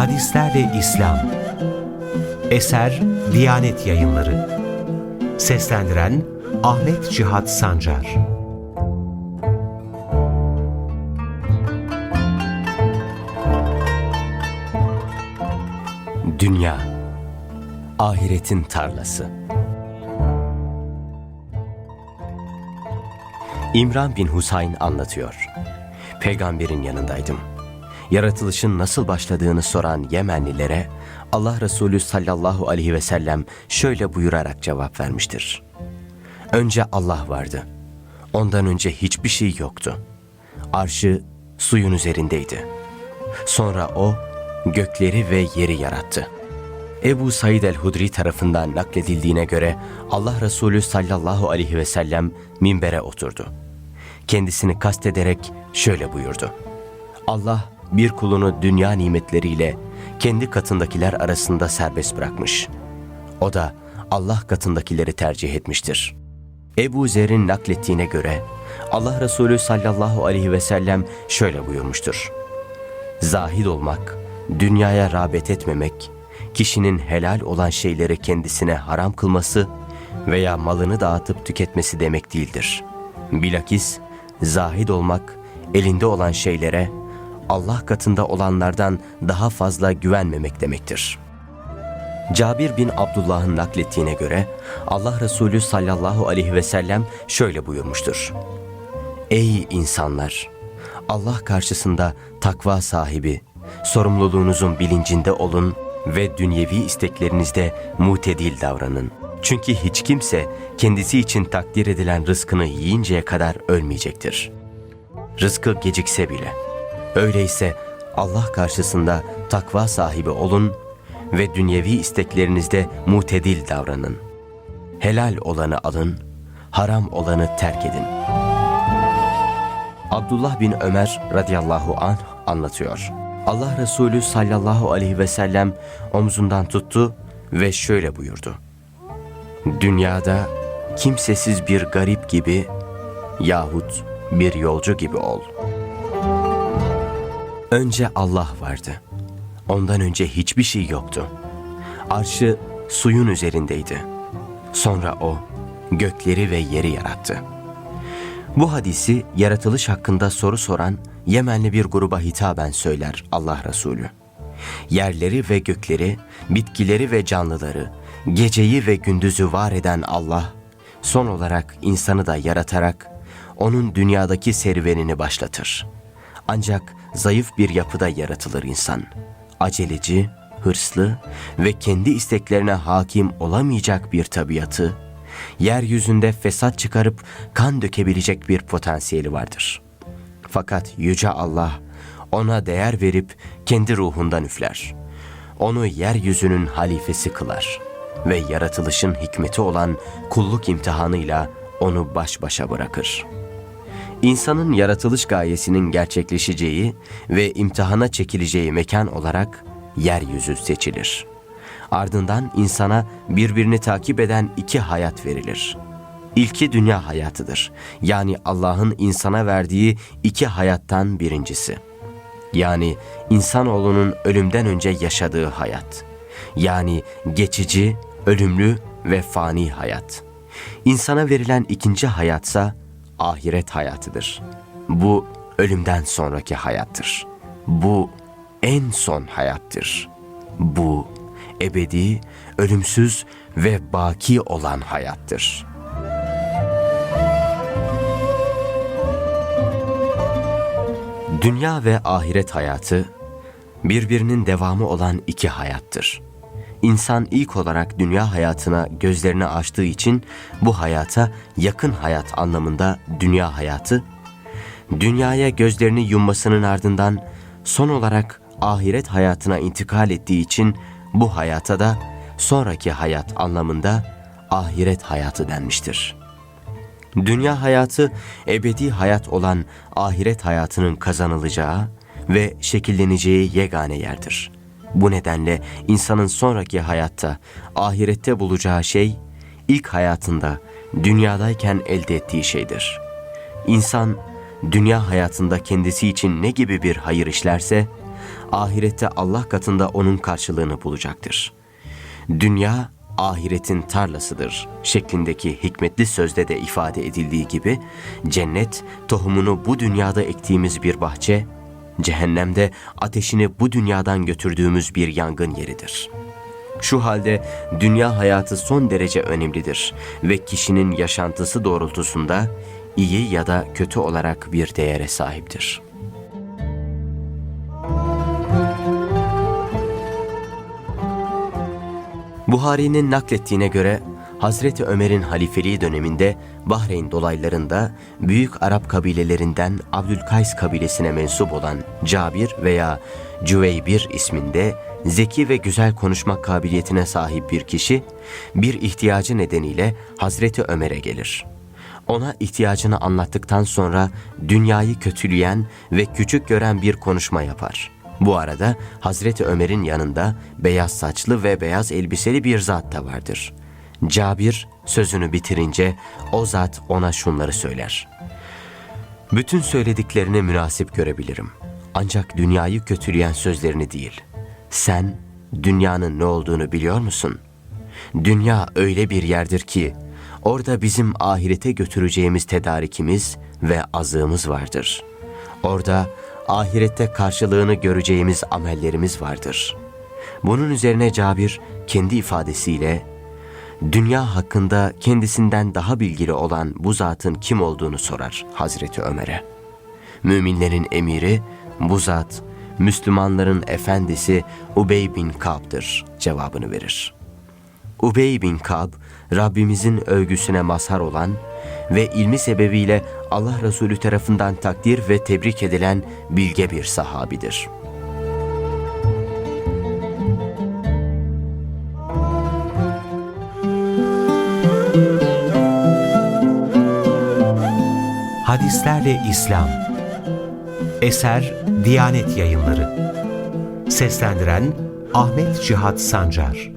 Hadislerle İslam Eser Diyanet Yayınları Seslendiren Ahmet Cihat Sancar Dünya, ahiretin tarlası. İmran bin Husayn anlatıyor. Peygamberin yanındaydım. Yaratılışın nasıl başladığını soran Yemenlilere Allah Resulü sallallahu aleyhi ve sellem şöyle buyurarak cevap vermiştir. Önce Allah vardı. Ondan önce hiçbir şey yoktu. Arşı suyun üzerindeydi. Sonra o gökleri ve yeri yarattı. Ebu Said el-Hudri tarafından nakledildiğine göre Allah Resulü sallallahu aleyhi ve sellem minbere oturdu. Kendisini kastederek şöyle buyurdu. Allah bir kulunu dünya nimetleriyle kendi katındakiler arasında serbest bırakmış. O da Allah katındakileri tercih etmiştir. Ebu Zer'in naklettiğine göre Allah Resulü sallallahu aleyhi ve sellem şöyle buyurmuştur. Zahid olmak, dünyaya rağbet etmemek, kişinin helal olan şeyleri kendisine haram kılması veya malını dağıtıp tüketmesi demek değildir. Bilakis zahid olmak, elinde olan şeylere Allah katında olanlardan daha fazla güvenmemek demektir. Cabir bin Abdullah'ın naklettiğine göre Allah Resulü sallallahu aleyhi ve sellem şöyle buyurmuştur. Ey insanlar! Allah karşısında takva sahibi, sorumluluğunuzun bilincinde olun ve dünyevi isteklerinizde mutedil davranın. Çünkü hiç kimse kendisi için takdir edilen rızkını yiyinceye kadar ölmeyecektir. Rızkı gecikse bile. Öyleyse Allah karşısında takva sahibi olun ve dünyevi isteklerinizde mutedil davranın. Helal olanı alın, haram olanı terk edin. Abdullah bin Ömer radıyallahu anh anlatıyor. Allah Resulü sallallahu aleyhi ve sellem omzundan tuttu ve şöyle buyurdu. Dünyada kimsesiz bir garip gibi yahut bir yolcu gibi ol. Önce Allah vardı. Ondan önce hiçbir şey yoktu. Arşı suyun üzerindeydi. Sonra o gökleri ve yeri yarattı. Bu hadisi yaratılış hakkında soru soran Yemenli bir gruba hitaben söyler Allah Resulü. Yerleri ve gökleri, bitkileri ve canlıları, geceyi ve gündüzü var eden Allah, son olarak insanı da yaratarak onun dünyadaki serüvenini başlatır. Ancak zayıf bir yapıda yaratılır insan. Aceleci, hırslı ve kendi isteklerine hakim olamayacak bir tabiatı, yeryüzünde fesat çıkarıp kan dökebilecek bir potansiyeli vardır. Fakat Yüce Allah ona değer verip kendi ruhundan üfler. Onu yeryüzünün halifesi kılar ve yaratılışın hikmeti olan kulluk imtihanıyla onu baş başa bırakır. İnsanın yaratılış gayesinin gerçekleşeceği ve imtihana çekileceği mekan olarak yeryüzü seçilir.'' Ardından insana birbirini takip eden iki hayat verilir. İlki dünya hayatıdır. Yani Allah'ın insana verdiği iki hayattan birincisi. Yani insanoğlunun ölümden önce yaşadığı hayat. Yani geçici, ölümlü ve fani hayat. İnsana verilen ikinci hayatsa ahiret hayatıdır. Bu ölümden sonraki hayattır. Bu en son hayattır. Bu ebedi, ölümsüz ve baki olan hayattır. Dünya ve ahiret hayatı birbirinin devamı olan iki hayattır. İnsan ilk olarak dünya hayatına gözlerini açtığı için bu hayata yakın hayat anlamında dünya hayatı, dünyaya gözlerini yummasının ardından son olarak ahiret hayatına intikal ettiği için bu hayata da sonraki hayat anlamında ahiret hayatı denmiştir. Dünya hayatı ebedi hayat olan ahiret hayatının kazanılacağı ve şekilleneceği yegane yerdir. Bu nedenle insanın sonraki hayatta, ahirette bulacağı şey, ilk hayatında, dünyadayken elde ettiği şeydir. İnsan, dünya hayatında kendisi için ne gibi bir hayır işlerse, ahirette Allah katında onun karşılığını bulacaktır. Dünya ahiretin tarlasıdır şeklindeki hikmetli sözde de ifade edildiği gibi cennet tohumunu bu dünyada ektiğimiz bir bahçe, cehennemde ateşini bu dünyadan götürdüğümüz bir yangın yeridir. Şu halde dünya hayatı son derece önemlidir ve kişinin yaşantısı doğrultusunda iyi ya da kötü olarak bir değere sahiptir. Buhari'nin naklettiğine göre Hazreti Ömer'in halifeliği döneminde Bahreyn dolaylarında büyük Arap kabilelerinden Abdülkays kabilesine mensup olan Cabir veya Cüveybir isminde zeki ve güzel konuşma kabiliyetine sahip bir kişi bir ihtiyacı nedeniyle Hazreti Ömer'e gelir. Ona ihtiyacını anlattıktan sonra dünyayı kötüleyen ve küçük gören bir konuşma yapar. Bu arada Hazreti Ömer'in yanında beyaz saçlı ve beyaz elbiseli bir zat da vardır. Cabir sözünü bitirince o zat ona şunları söyler. Bütün söylediklerini münasip görebilirim. Ancak dünyayı kötüleyen sözlerini değil. Sen dünyanın ne olduğunu biliyor musun? Dünya öyle bir yerdir ki orada bizim ahirete götüreceğimiz tedarikimiz ve azığımız vardır. Orada ahirette karşılığını göreceğimiz amellerimiz vardır. Bunun üzerine Cabir kendi ifadesiyle dünya hakkında kendisinden daha bilgili olan bu zatın kim olduğunu sorar Hazreti Ömer'e. Müminlerin emiri bu zat Müslümanların efendisi Ubey bin Kab'dır cevabını verir. Ubey bin Kab, Rabbimizin övgüsüne mazhar olan ve ilmi sebebiyle Allah Resulü tarafından takdir ve tebrik edilen bilge bir sahabidir. Hadislerle İslam. Eser Diyanet Yayınları. Seslendiren Ahmet Cihat Sancar